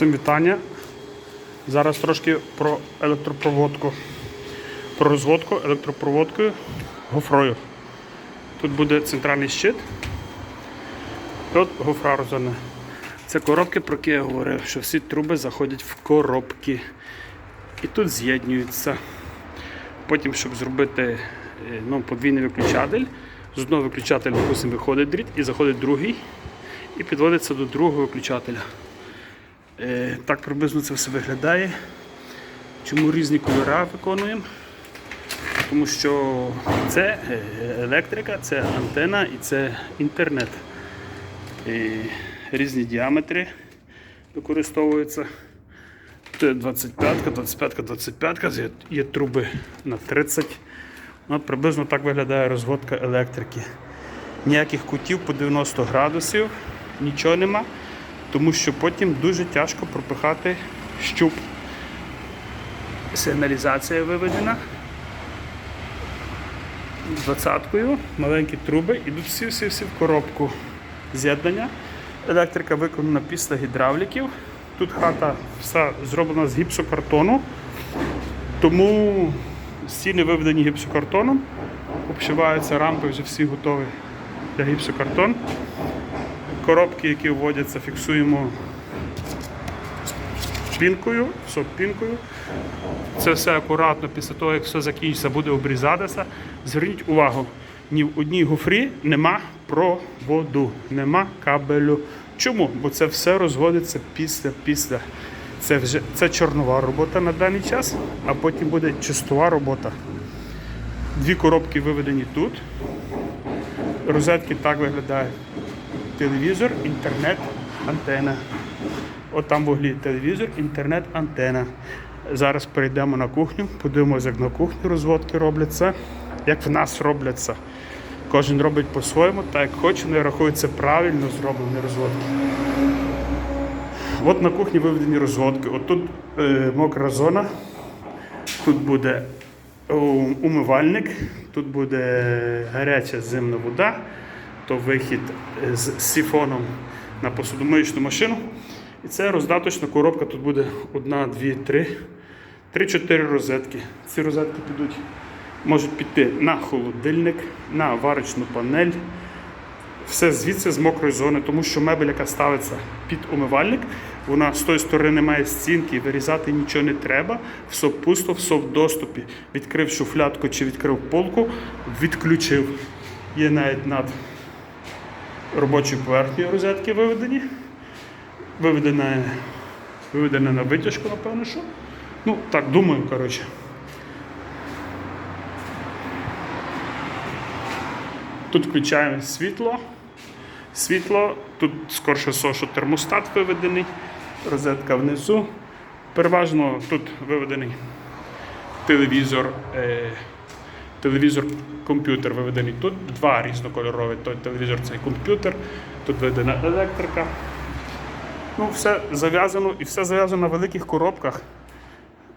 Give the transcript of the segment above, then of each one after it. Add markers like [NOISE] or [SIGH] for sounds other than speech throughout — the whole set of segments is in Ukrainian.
Всім вітання. Зараз трошки про електропроводку. Про розводку електропроводкою гофрою. Тут буде центральний щит. От гофра розверне. Це коробки, про які я говорив, що всі труби заходять в коробки. І тут з'єднуються. Потім, щоб зробити е, ну, подвійний виключатель, з одного виключателя, допустим, виходить дріт і заходить другий, і підводиться до другого виключателя. Е, Так приблизно це все виглядає. Чому різні кольори виконуємо? Тому що це е, електрика, це антена і це інтернет. І різні діаметри використовуються. Це 25, 25, 25, є, труби на 30. От приблизно так виглядає розводка електрики. Ніяких кутів по 90 градусів, нічого нема, тому що потім дуже тяжко пропихати щуп. Сигналізація виведена. Двадцяткою, маленькі труби, ідуть всі-всі-всі в коробку з'єднання. Електрика виконана після гідравліків. Тут хата вся зроблена з гіпсокартону, тому стіни виведені гіпсокартоном, обшиваються рампи, вже всі готові для гіпсокартон. Коробки, які вводяться, фіксуємо пінкою, все пінкою. Це все акуратно після того, як все закінчиться, буде обрізатися. Зверніть увагу, ні в одній гофрі нема проводу, нема кабелю. Чому? Бо це все розводиться після після. Це вже це чорнова робота на даний час, а потім буде чистова робота. Дві коробки виведені тут. Розетки так виглядають. Телевізор, інтернет, антена. От там в телевізор, інтернет, антена. Зараз перейдемо на кухню, подивимося, як на кухні розводки робляться, як в нас робляться. Кожен робить по-своєму, так як хоче, але рахується правильно зроблені розводки. От на кухні виведені розводки. От тут е, мокра зона, тут буде умивальник, тут буде гаряча зимна вода, то вихід е, з сифоном на посудомиючну машину. І це роздаточна коробка. Тут буде одна, дві, три, три-чотири розетки. Ці розетки підуть, можуть піти на холодильник, на варочну панель. Все звідси з мокрої зони, тому що мебель, яка ставиться під умивальник, вона з тої сторони має стінки, вирізати нічого не треба, все пусто, все в доступі. Відкрив шуфлядку чи відкрив полку, відключив. Є навіть над робочою поверхнею розетки виведені. Виведена, виведена на витяжку, напевно, що. Ну, так, думаю, коротше. Тут включаємо світло. Світло, тут скорше що термостат виведений, розетка внизу. Переважно тут виведений телевізор, е, телевізор, комп'ютер виведений. Тут два різнокольорові. Той телевізор це комп'ютер, тут виведена електрика. Ну, все зав'язано і все зав'язано на великих коробках.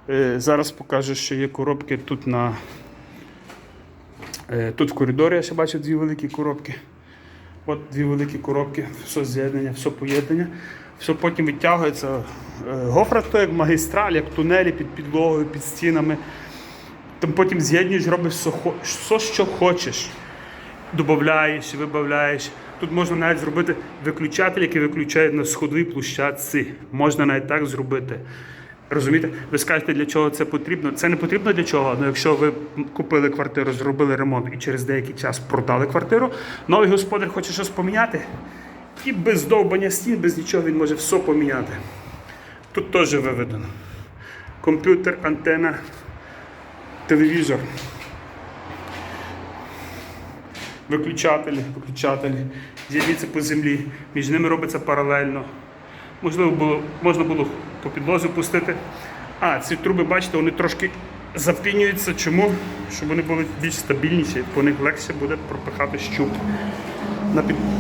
Е, зараз покажу, що є коробки тут на. Е, Тут в коридорі я ще бачив дві великі коробки. От дві великі коробки, все з'єднання, все поєднання. Все потім відтягується. Е, Гофра то як магістраль, як тунелі під підлогою, під стінами. Там потім з'єднуєш, робиш все, що хочеш. Додаєш, вибавляєш. Тут можна навіть зробити виключатель, який виключає на сходовій площадці. Можна навіть так зробити. Розумієте? Ви скажете, для чого це потрібно? Це не потрібно для чого. Ну, якщо ви купили квартиру, зробили ремонт і через деякий час продали квартиру, новий господар хоче щось поміняти. І без довбання стін, без нічого він може все поміняти. Тут теж виведено. Комп'ютер, антена, телевізор. Виключателі, виключателі, з'являться по землі, між ними робиться паралельно. Можливо, було, можна було по підлозі пустити. А, ці труби, бачите, вони трошки завтинюються. Чому? Щоб вони були більш стабільніші, по них легше буде пропихати щуп.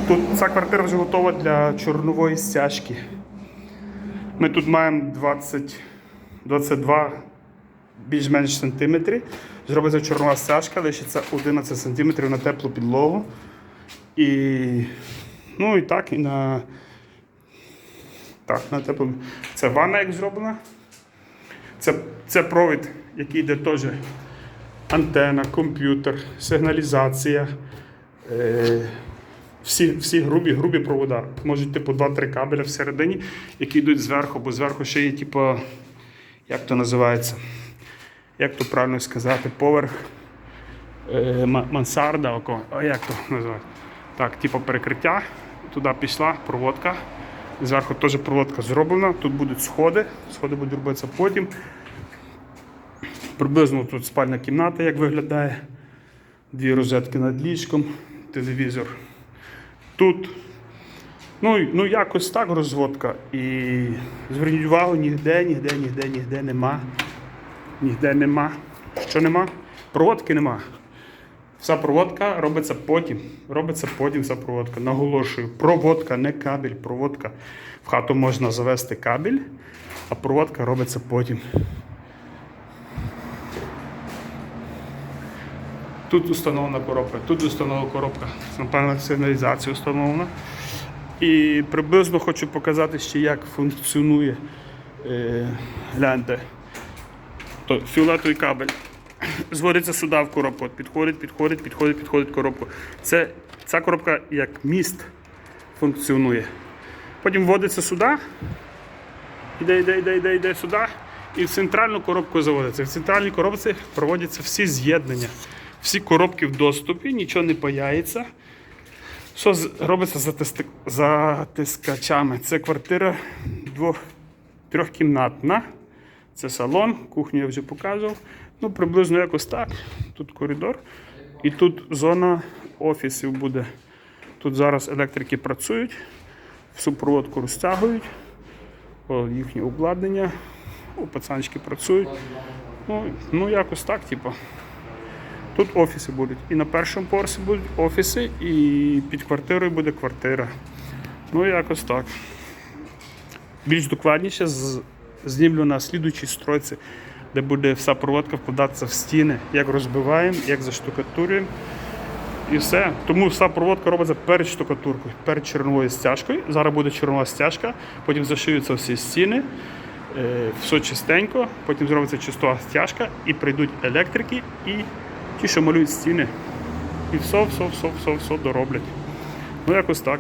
Тут ця квартира вже готова для чорнової стяжки. Ми тут маємо 20, 22 більш-менш сантиметри. Зробиться чорнова стяжка, лишиться 11 сантиметрів на теплу підлогу. І, ну і так, і на Так, на теплому. Це ванна як зроблена. Це, це провід, який йде теж антена, комп'ютер, сигналізація. Е, всі, всі грубі, грубі провода. Можуть типу 2-3 кабеля всередині, які йдуть зверху, бо зверху ще є, типу, як то називається? Як то правильно сказати, поверх е, мансарда, а як то називається? Так, типу перекриття. Туди пішла проводка. Зверху теж проводка зроблена. Тут будуть сходи. Сходи будуть робитися потім. Приблизно тут спальна кімната, як виглядає. Дві розетки над ліжком, телевізор. Тут. Ну, ну якось так розводка. І зверніть увагу, ніде, ніде, ніде, ніде нема. Ніде нема. Що нема? Проводки нема. Вся проводка робиться потім. Робиться потім вся проводка. Наголошую, проводка, не кабель, проводка. В хату можна завести кабель, а проводка робиться потім. Тут установлена коробка, тут установлена коробка. Напевно, сигналізація установлена. І приблизно хочу показати ще, як функціонує. Е, гляньте. То фіолетовий кабель [CLEARS THROAT] зводиться сюди в коробку. Підходить, підходить, підходить, підходить коробку. Це, ця коробка як міст функціонує. Потім вводиться сюди, іде, йде, йде, йде, йде сюди. І в центральну коробку заводиться. В центральній коробці проводяться всі з'єднання. Всі коробки в доступі, нічого не паяється. Що робиться затискачами? Це квартира двох трьохкімнатна. Це салон, кухню я вже показував. Ну, приблизно якось так. Тут коридор. І тут зона офісів буде. Тут зараз електрики працюють, всю проводку розтягують, О, їхнє обладнання, О, пацанчики працюють. Ну, ну якось так, типу. Тут офіси будуть. І на першому поверсі будуть офіси, і під квартирою буде квартира. Ну, якось так. Більш докладніше з- знімлю на слідуючій стройці, де буде вся проводка вкладатися в стіни, як розбиваємо, як заштукатурюємо. І все. Тому вся проводка робиться перед штукатуркою, перед чорновою стяжкою. Зараз буде чорнова стяжка, потім зашиються всі стіни, е, все чистенько, потім зробиться чистова стяжка і прийдуть електрики і ті, що малюють стіни. І все, все, все, все, все дороблять. Ну якось так.